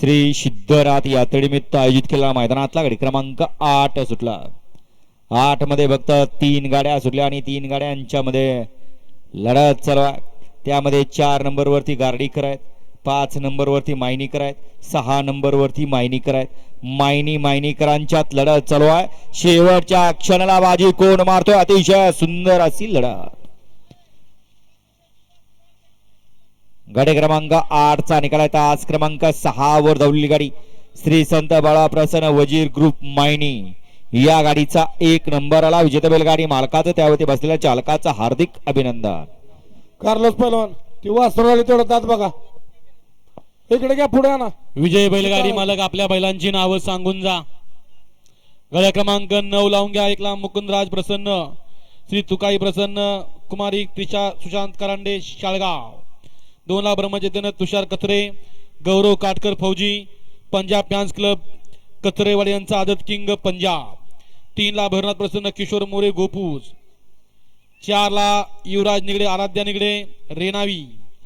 श्री सिद्धराथ यात्रेनिमित्त आयोजित केलेला मैदानातला गाडी क्रमांक आठ सुटला. आठमध्ये फक्त तीन गाड्या सुटल्या आणि तीन गाड्यांच्या मध्ये लढत चालू आहे. त्यामध्ये चार नंबरवरती गार्डीकर आहेत पाच नंबरवरती मायनीकर आहेत सहा नंबरवरती मायनीकर आहेत. मायनी मायनीकरांच्यात लढत चालू आहे. शेवटच्या क्षणाला बाजी कोण मारतोय? अतिशय सुंदर अशी लढत. गाडी क्रमांक आठचा निकाल आहे तास क्रमांक सहा वर धावलेली गाडी. श्री संत बाळा प्रसन्न वजीर ग्रुप मायनी. या गाडीचा एक नंबर आला. विजेता बैलगाडी मालकाचं त्यावरती बसलेल्या चालकाचं हार्दिक अभिनंदन. कार्लोस पहिलवान ती वासरू आली तेवढं दात बघा. इकडे घ्या पुढे आणा. विजय बैलगाडी मालक आपल्या बैलांची नावं सांगून जा. गळ्या क्रमांक नऊ लावून घ्या. एकला मुकुंदराज प्रसन्न. श्री तुकाई प्रसन्न कुमारी त्रिशा सुशांत करांडे शाळगाव. दोनला ब्रह्मचेतन तुषार कथरे गौरव काटकर फौजी पंजाब फॅन्स क्लब कथरेवाडी यांचा आदत किंग पंजाब. तीनला भरनाथ प्रसन्न किशोर मोरे गोपूस चारला युवराज निगडे आराध्या निगडे रेनावी